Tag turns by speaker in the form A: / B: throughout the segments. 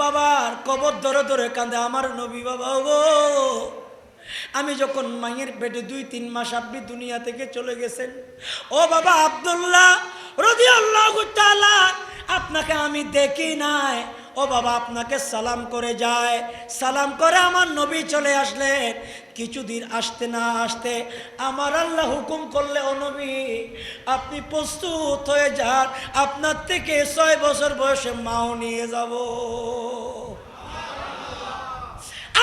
A: বাবার কবর ধরে ধরে কাঁদে, আমার নবী বাবা গো, আমি যখন মায়ের পেটে দুই, তিন মাস আপনি দুনিয়া থেকে চলে গেছেন, ও বাবা আবদুল্লাহ রদি আল্লাহ আপনাকে আমি দেখি নাই ও বাবা, আপনাকে সালাম করে যায়। সালাম করে আমার নবী চলে আসলেন। কিছুদিন আসতে না আসতে আমার আল্লাহ হুকুম করলে, ও নবী, আপনি প্রস্তুত হয়ে যান। আপনার থেকে ছয় বছর বয়সে মাও নিয়ে যাব।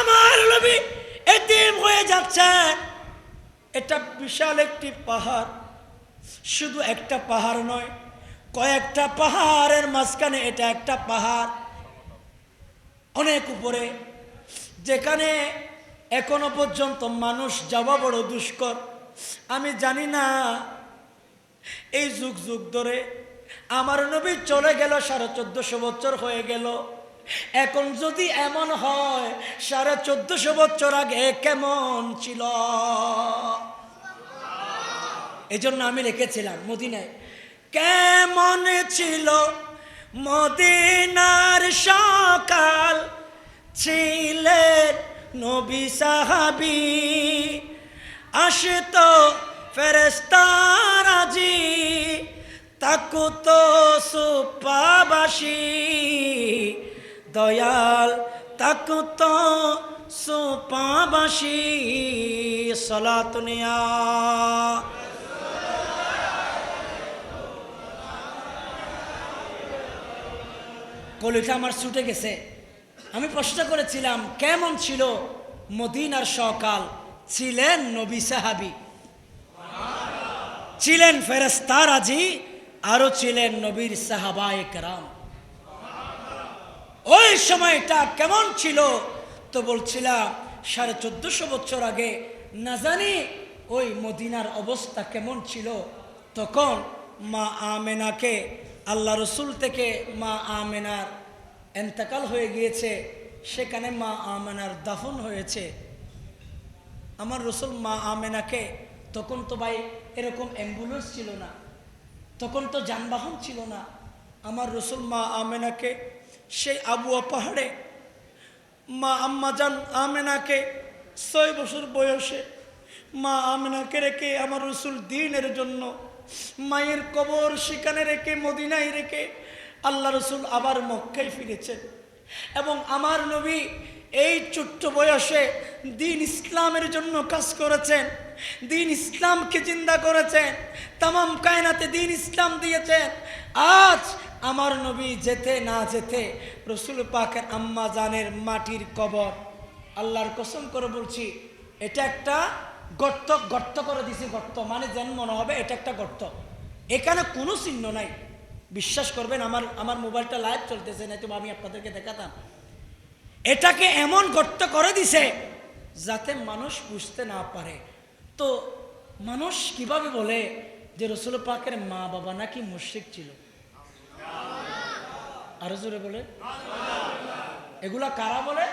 A: আমার নবী এতিম হয়ে যাচ্ছে এটা বিশাল একটি পাহাড়। শুধু একটা পাহাড় নয়, কয়েকটা পাহাড়ের মাঝখানে এটা একটা পাহাড়। অনেক উপরে। যেখানে এখনও পর্যন্ত মানুষ যাওয়া বড় দুষ্কর। আমি জানি না, এই যুগ যুগ ধরে আমার নবী চলে গেল, সাড়ে চোদ্দশো বছর হয়ে গেল। এখন যদি এমন হয়, সাড়ে চোদ্দশো বছর আগে কেমন ছিল? এই জন্য আমি রেখেছিলাম মদিনায়, কেমন ছিল? মদিনার সকাল ছিলেন নবী সাহাবি। আসত ফেরেস্তারাজি তাকুত সুপাবাসী। দয়াল তাকুত সুপাবাসী। সলাতনিয়া কলিটা আমার ছুটে গেছে। আমি প্রশ্ন করেছিলাম, কেমন ছিল মদিনার সকাল? ছিলেন নবী সাহাবি? ছিলেন ফেরেস্তারাজি আরও ছিলেন নবীর সাহাবায়ে কেরাম? ওই সময়টা কেমন ছিল? তো বলছিলাম, সাড়ে চোদ্দশো বছর আগে, না জানি ওই মদিনার অবস্থা কেমন ছিল? তখন মা আমেনাকে আল্লাহ রসুল থেকে মা আমেনার এন্তেকাল হয়ে গিয়েছে, সেখানে মা আমেনার দাফন হয়েছে। আমার রসুল মা আমেনাকে, তখন তো ভাই এরকম অ্যাম্বুলেন্স ছিল না, তখন তো যানবাহন ছিল না। আমার রসুল মা আমেনাকে সেই আবুয়া পাহাড়ে মা আম্মাজান আমেনাকে ছয় বছর বয়সে মা আমেনাকে রেখে, আমার রসুল দিনের জন্য মায়ের কবর সেখানে রেখে, মদিনায় রেখে আল্লাহ রসুল আবার মক্কায় ফিরেছেন। এবং আমার নবী এই ছোট্ট বয়সে দিন ইসলামের জন্য কাজ করেছেন, দিন ইসলামকে চিন্তা করেছেন, তামাম কায়নাতে দিন ইসলাম দিয়েছেন। আজ আমার নবী যেতে না যেতে রসুল পাকের আম্মা জানের মাটির কবর। আল্লাহর কসম করে বলছি, এটা একটা গর্ত গর্ত করে দিছি, গর্ত মানে যেন মনে হবে এটা একটা গর্ত। এখানে কোনো চিহ্ন নাই। বিশ্বাস করবেন, আমার আমার মোবাইলটা লাইভ চলতেছে না তো আমি আপনাদেরকে দেখাতাম। এটাকে এমন গর্ত করে দিছে যাতে মানুষ বুঝতে না পারে। তো মানুষ কীভাবে বলে যে রসুল পাকের মা বাবা নাকি মুশ্রিক ছিল? আরও জোরে বলে। এগুলা কারা বলে?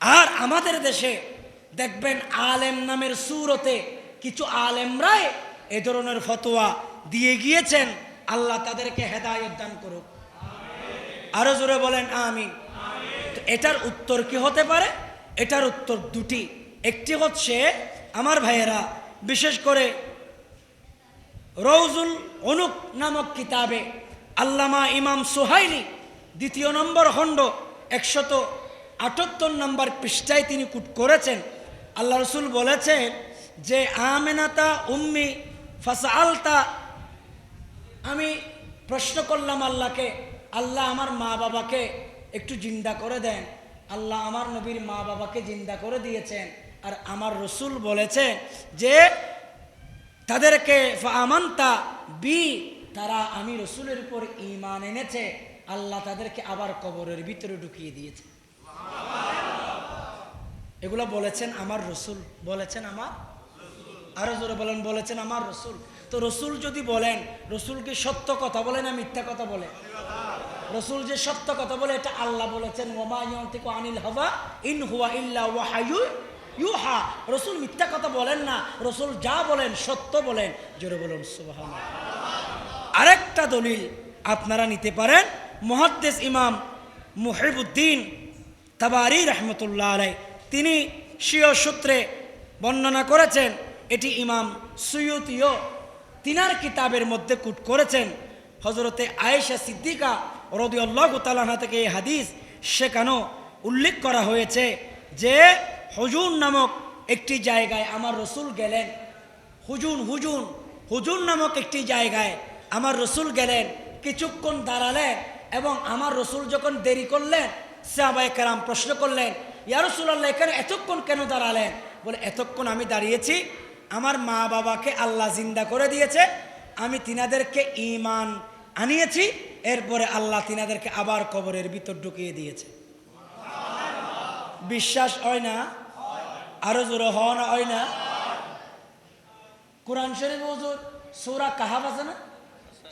A: আর আমাদের দেশে দেখবেন আলেম নামের সুরতে কিছু আলেমরাই এ ধরনের ফতোয়া দিয়ে গিয়েছেন। আল্লাহ তাদেরকে হেদায়ত দান করুক। আরও জোরে বলেন আমি এটার উত্তর কি হতে পারে? এটার উত্তর দুটি। একটি হচ্ছে, আমার ভাইয়েরা, বিশেষ করে রৌজুল অনুক নামক কিতাবে আল্লামা ইমাম সোহাইলি দ্বিতীয় নম্বর খণ্ড একশত আটাত্তর নম্বর পৃষ্ঠায় তিনি কুট করেছেন। আল্লাহ রসুল বলেছেন যে, আমেনাতা উম্মি ফাসা আলতা আমি প্রশ্ন করলাম আল্লাহকে, আল্লাহ আমার মা বাবাকে একটু জিন্দা করে দেন। আল্লাহ আমার নবীর মা বাবাকে জিন্দা করে দিয়েছেন। আর আমার রসুল বলেছে যে, তাদেরকে আমান্তা বি, তারা আমি রসুলের উপর ইমান এনেছে। আল্লাহ তাদেরকে আবার কবরের ভিতরে ঢুকিয়ে দিয়েছে। এগুলো বলেছেন আমার রসুল, বলেছেন আমার আরও জোরে বলেন, বলেছেন আমার রসুল। তো রসুল যদি বলেন, রসুল কি সত্য কথা বলে না মিথ্যা কথা বলে? রসুল যে সত্য কথা বলে, এটা আল্লাহ বলেছেন আনিল হওয়া ইন হুয়া ইল্লা ইউহা। রসুল মিথ্যা কথা বলেন না, রসুল যা বলেন, সত্য বলেন। জোরে বলুন সুবাহ আরেকটা দলিল আপনারা নিতে পারেন, মহাদ্দেস ইমাম মুহিবুদ্দিন তাবারি রহমতুল্লাহ আলাই তিনি স্বীয় সূত্রে বর্ণনা করেছেন, এটি ইমাম সুয়ুতিও তিনার কিতাবের মধ্যে কুট করেছেন। হজরতে আয়েশা সিদ্দিকা রদিউল্লাহ তালাহা থেকে এই হাদিস সেখানেও উল্লেখ করা হয়েছে যে হুজুন নামক একটি জায়গায় আমার রসুল গেলেন। হুজুন হুজুন হুজুন নামক একটি জায়গায় আমার রসুল গেলেন, কিছুক্ষণ দাঁড়ালেন এবং আমার রসুল যখন দেরি করলেন সাহাবাই কেরাম প্রশ্ন করলেন ইয়া রসুল্লাহ এখানে এতক্ষণ কেন দাঁড়ালেন? বলে, এতক্ষণ আমি দাঁড়িয়েছি, আমার মা বাবাকে আল্লাহ জিন্দা করে দিয়েছে, আমি তিনাদেরকে ইমান আনিয়েছি, এরপরে আল্লাহ তিনাদেরকে আবার কবরের ভিতর ঢুকিয়ে দিয়েছে। বিশ্বাস হয় না? আরও জোরে হওয়া না, হয় না? কোরআন শরীফ হুজুর, সৌরা কাহাব আছে না?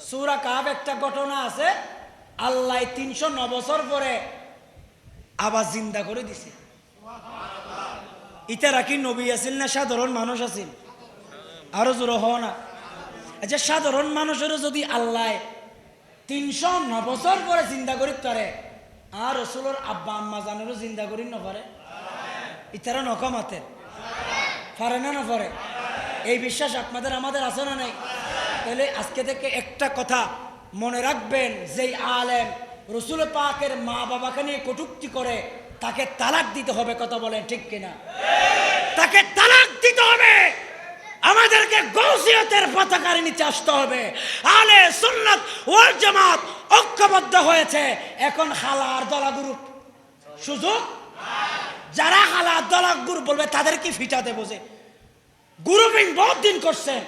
A: সৌরা কাহাব একটা ঘটনা আছে, আল্লাহ তিনশো ন বছর পরে আবার জিন্দা করে দিছে। ইতারা কি নবী আছিল না সাধারণ মানুষ আছিল? আরও জোর হও না। আচ্ছা সাধারণ মানুষেরও যদি আল্লাহ তিনশো ন বছর পরে চিন্তা করি তারে আর রসুলোর আব্বা আম্মা জানেরও চিন্তা করি নপারে? ইতারা নকমাতে পারে না না পারে এই বিশ্বাস আপনাদের আমাদের আছে না নাই? তাহলে আজকে থেকে একটা কথা মনে রাখবেন, যেই আলেম রসুল পাকের মা বাবাকে নিয়ে কটুক্তি করে তাকে তালাক দিতে হবে কথা বলেন ঠিক কিনা? তাকে তালাক দিতে হবে। আমাদেরকে গৌসিয়তের পতাকার নিচে আসতে হবে। আলে সুন্নাত ওয়াল জামাত ঐক্যবদ্ধ হয়েছে। এখন হালার দলা গ্রুপ। সুযোগ যারা হালার দলা গ্রুপ বলবে তাদের কি ফিটাতে বসে গ্রুপিং বহুত দিন করছেন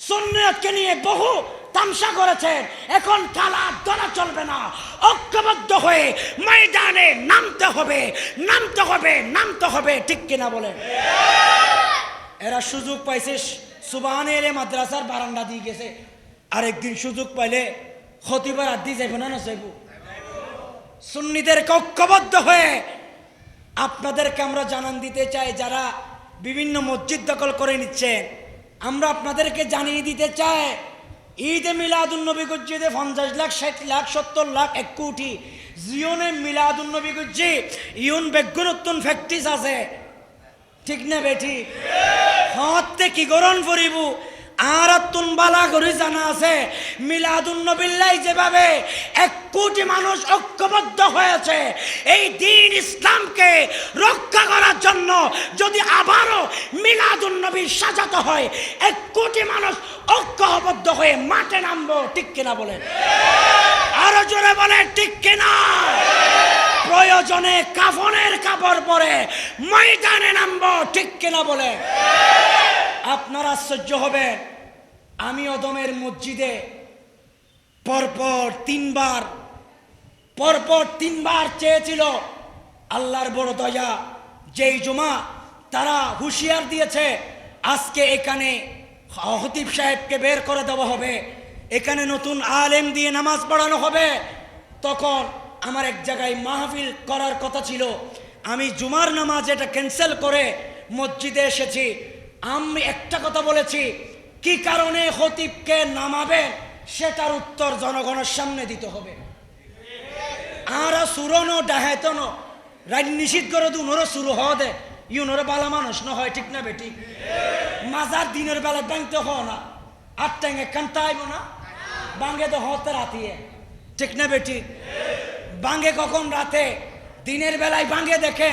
A: সুন্নিয়তকে নিয়ে বহু তামসা করেছেন। এখন খেলা দলা চলবে না। ঐক্যবদ্ধ হয়ে ময়দানে নামতে হবে। নামতে হবে নামতে হবে। ঠিক কিনা বলেন? এরা সুযোগ পাইছে সুবাহানে এলে মাদ্রাসার বারান্দা দিয়ে গেছে। আরেকদিন সুযোগ পাইলে খতিবার আদি যাইব না না যাইব? সুন্নিদের ঐক্যবদ্ধ হয়ে আপনাদেরকে আমরা জানান দিতে চাই, যারা বিভিন্ন মসজিদ দখল করে নিচ্ছেন। আমরা আপনাদেরকে জানিয়ে দিতে চাই ঈদে মিলাদুলনবী গুজ্জিদে পঞ্চাশ লাখ, ষাট লাখ, সত্তর লাখ, এক কোটি। জিওনে মিলাদুলনবী গুজ্জি, ইউন বেগুনত্তন ফ্যাক্টিস আছে। ঠিক না বেঠি? হতে কি গরণ করিব আর বালা করে জানা আছে। মিলাদুন নবিল্লাই যেভাবে এক কোটি মানুষ ঐক্যবদ্ধ হয়েছে, এই দিন ইসলামকে রক্ষা করার জন্য যদি আবারও মিলাদুন নবী সাজাতে হয়, এক কোটি মানুষ ঐক্যবদ্ধ হয়ে মাঠে নামবো, ঠিক কিনা বলেন? আরও জোরে বলে ঠিক কিনা? প্রয়োজনে কাফনের কাপড় পরে ময়দানে নামবো, ঠিক কিনা বলে আপনারা আশ্চর্য হবেন আমি অদমের মসজিদে পরপর তিনবার পরপর তিনবার চেয়েছিল আল্লাহর বড় দয়া। যেই জমা তারা হুঁশিয়ার দিয়েছে, আজকে এখানে হতিব সাহেবকে বের করে দেওয়া হবে। এখানে নতুন আলেম দিয়ে নামাজ পড়ানো হবে। তখন আমার এক জায়গায় মাহফিল করার কথা ছিল। আমি জুমার নামাজ এটা ক্যান্সেল করে মসজিদে এসেছি। আমি একটা কথা বলেছি, কি কারণে হতিবকে নামাবেন সেটার উত্তর জনগণের সামনে দিতে হবে। আর সুরনো ডাহেতনো রাজ নিষিদ্ধ করে দু উনোরও শুরু হওয়া দে। ইউনোরে বালা মানুষ না হয়, ঠিক না বেটি? মাজার দিনের বেলা ব্যাংতে হও না। আর ট্যাঙ্গে কান্তা আইব না। বাঙ্গে তো হতে রাতিয়ে ঠিক না বেটি? বাঙ্গে কখন রাতে? দিনের বেলায় বাঙ্গে দেখে।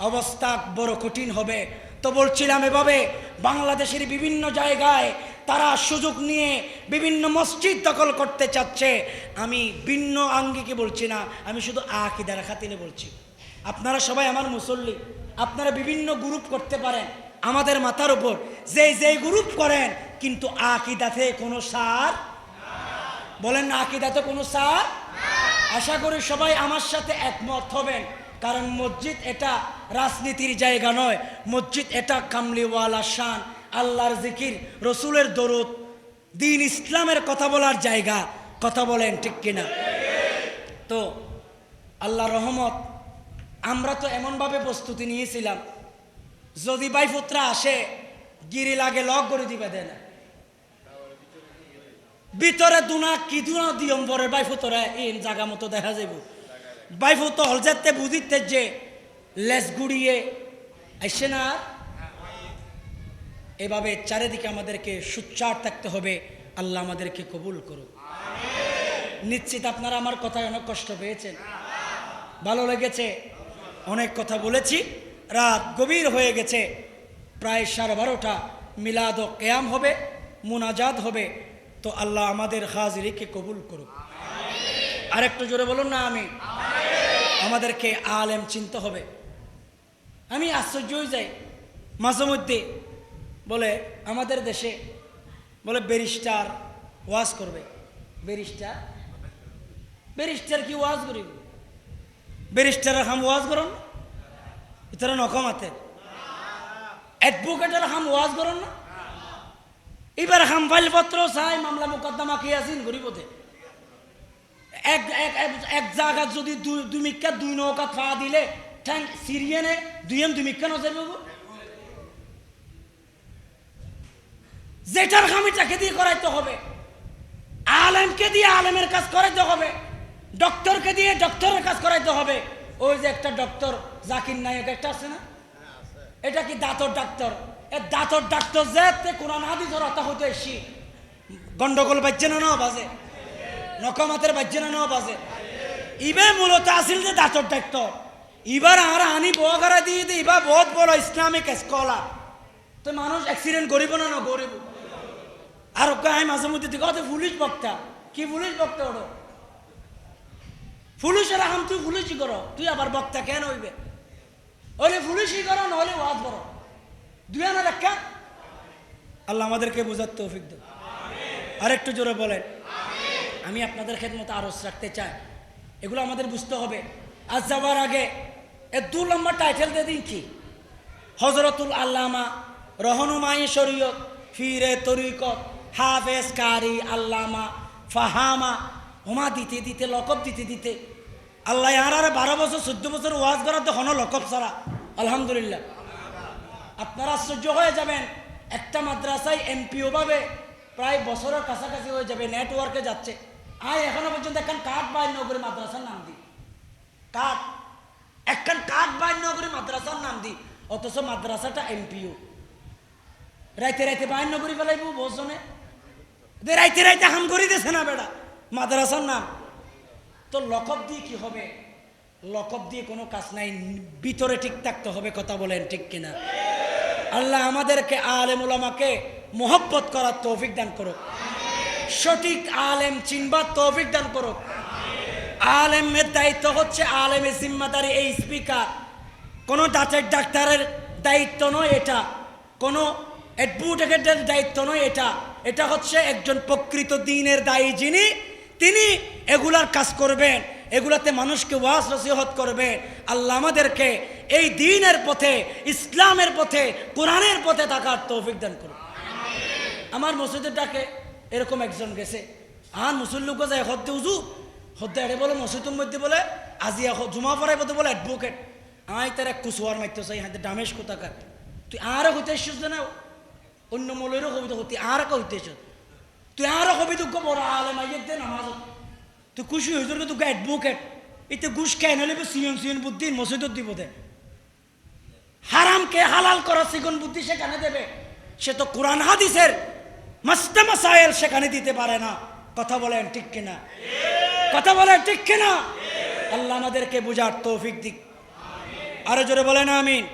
A: অবস্থা বড় কঠিন হবে। তো বলছিলাম এভাবে বাংলাদেশের বিভিন্ন জায়গায় তারা সুযোগ নিয়ে বিভিন্ন মসজিদ দখল করতে চাচ্ছে। আমি ভিন্ন আঙ্গিকে বলছি না, আমি শুধু আকিদার খাতিরে বলছি। আপনারা সবাই আমার মুসল্লি, আপনারা বিভিন্ন গ্রুপ করতে পারেন আমাদের মাথার উপর। যে যেই গ্রুপ করেন, কিন্তু আকিদাতে কোনো সার বলেন না আকিদাতে কোনো সার আশা করি সবাই আমার সাথে একমত হবেন। কারণ মসজিদ এটা রাজনীতির জায়গা নয়। মসজিদ এটা কামলিওয়ালা শান, আল্লাহর জিকির, রসুলের দরুদ, দিন ইসলামের কথা বলার জায়গা। কথা বলেন ঠিক কিনা? তো আল্লাহ রহমত, আমরা তো এমনভাবে প্রস্তুতি নিয়েছিলাম, যদি বাইপুত্রা আসে, গিরি লাগে, লক করে দিবে, দেয় না। ভিতরে দুনা, কি দুনা দিয়ম পরে বাইফু তোরা এই জাগা মতো দেখা যাইব। বাইফু তো হল যেতে বুঝিতে যে লেস গুড়িয়ে আইসে না। এভাবে চারিদিকে আমাদেরকে সুচ্চার থাকতে হবে। আল্লাহ আমাদেরকে কবুল করুক। নিশ্চিত আপনারা আমার কথায় অনেক কষ্ট পেয়েছেন। ভালো লেগেছে। অনেক কথা বলেছি। রাত গভীর হয়ে গেছে। প্রায় সাড়ে বারোটা। মিলাদ ও কেয়াম হবে। মুনাজাত হবে। তো আল্লাহ আমাদের হাজিরিকে কবুল করুক। আর একটু জোরে বলুন না আমি আমাদেরকে আলেম চিনতে হবে। আমি আশ্চর্য হয়ে যাই। মাঝে মধ্যে বলে, আমাদের দেশে বলে, ব্যারিস্টার ওয়াজ করবে। ব্যারিস্টার? ব্যারিস্টার কি ওয়াজ করিব? ব্যারিস্টারের হাম ওয়াজ করুন ইতারা নকমাতে অ্যাডভোকেটের হাম ওয়াজ করুন না? এবার হাম ফাইলপত্র চাই, মামলা মোকদ্দমা কি আছেন গরিবতে এক এক জায়গা যদি দুই দুই দুই নৌকা ফা দিলে, ঠ্যাং সিরিয়ানে দুইয়েম দুই মিক্কা নজর বাবু যেটার খামিটাকে দিয়ে করাইতে হবে। আলেমকে দিয়ে আলেমের কাজ করাইতে হবে। ডক্টরকে দিয়ে ডক্টরের কাজ করাইতে হবে। ওই যে একটা ডক্টর, জাকির নায়ক একটা আছে না? এটা কি দাঁতর ডাক্তার? এ দাঁতর ডাক্তার যে কোরআন হাদিস রতা হইতে এসি গন্ডগোল বাজছে না না বাজে? নকমাতের বাজছে না বাজে ইবে মূলত আসিল যে দাঁতর ডাক্তার। এবার আর আনি বগারা দিয়ে দিয়ে এবার বহুত বড় ইসলামিক স্কলার তো মানুষ অ্যাক্সিডেন্ট করিব না না করিব আর ওকে আমি মাঝে মধ্যে দিকে অত পুলিশ বক্তা। কি পুলিশ বক্তা ওটা? পুলিশের আহাম, তুই পুলিশই করো। তুই আবার বক্তা কেন হইবে? ওলে পুলিশই করো নহলে ওয়াজ করো। দুই আনা দেখা আল্লাহ আমাদেরকে বোঝার তৌফিক দেব আর একটু জোরে বলেন। আমি আপনাদের খেদমতো আরস রাখতে চাই। এগুলো আমাদের বুঝতে হবে। আজ যাওয়ার আগে এ দু লম্বা টাইটেল দিয়ে দিন কি? হজরতুল আল্লামা রহনুমাই শরীয়ত, ফিরে তরিকত, হাফেজ কারি আল্লামা ফাহামা হুমা দিতে দিতে, লকব দিতে দিতে। আল্লাহ আর বারো বছর, চোদ্দ বছর ওয়াজ করার তো হন লকব সারা আলহামদুলিল্লাহ। আপনারা আশ্চর্য হয়ে যাবেন। একটা মাদ্রাসায় এমপিও ভাবে প্রায় বছরের কাছাকাছি হয়ে যাবে নেটওয়ার্কে যাচ্ছে। আয়, এখনও পর্যন্ত একখান কাঠ বাইর করে মাদ্রাসার নাম দিই কাঠ। একখান কাঠ বাইর করে মাদ্রাসার নাম দিই অথচ মাদ্রাসাটা এমপিও। রাইতে রাইতে বাইর করে ফেলাইব বসনে দে, রাইতে রাইতে হাম করি দিছে না বেড়া, মাদ্রাসার নাম। তো লকব দিয়ে কি হবে? লকব দিয়ে কোনো কাজ নাই, ভিতরে ঠিক থাকতে হবে কথা বলেন ঠিক কিনা। আল্লাহ আমাদেরকে আলেম ওলামাকে মোহব্বত করার তৌফিক দান করুক। সঠিক আলেম চিনবার তৌফিক দান করুক আলেমের দায়িত্ব হচ্ছে আলেমের জিম্মাদারি, এই স্পিকার কোনো দাঁতের ডাক্তারের দায়িত্ব নয় এটা। কোনো অ্যাডভোকেটের দায়িত্ব নয় এটা। এটা হচ্ছে একজন প্রকৃত দিনের দায়ী যিনি, তিনি এগুলার কাজ করবেন, এগুলাতে মানুষকে ওয়াজ নসিহত করবেন। আল্লাহ আমাদেরকে এই দিনের পথে, ইসলামের পথে, কোরআনের পথে থাকার তৌফিক দান করুন। আমার মসজিদের ডাকে এরকম একজন গেছে। আর মুসল্লুকে যায় হদ্দে উজু হদ্দে এড়ে বলে মসজিদের মধ্যে বলে, আজি জুমা পড়াই বলতে বলে অ্যাডভোকেট আই তার এক কুসুয়ার মারতে চাই, হাতে ডামেশ কোথাকার তুই আরও হইতে এসছিস না অন্য মলেরও কবিতা হতি আর একটা হইতে এসছ তুই আরও কবিতা বড় আলে মাইয়ের দে নামাজ তুই খুশি হয়েছ তোকে অ্যাডভোকেট এতে ঘুষ খেয়ে নলে সিয়ন সিয়ন বুদ্ধি মসজিদত দিব দে। হারামকে হালাল করা সিগুন বুদ্ধি সেখানে দেবে? সে তো কোরআন হাদিসের মাস্তে মাসাইল সেখানে দিতে পারে না। কথা বলেন ঠিক কিনা? কথা বলেন ঠিক কিনা? আল্লাহ আমাদেরকে বুঝার তৌফিক দিক। আরও জোরে বলেন আমিন।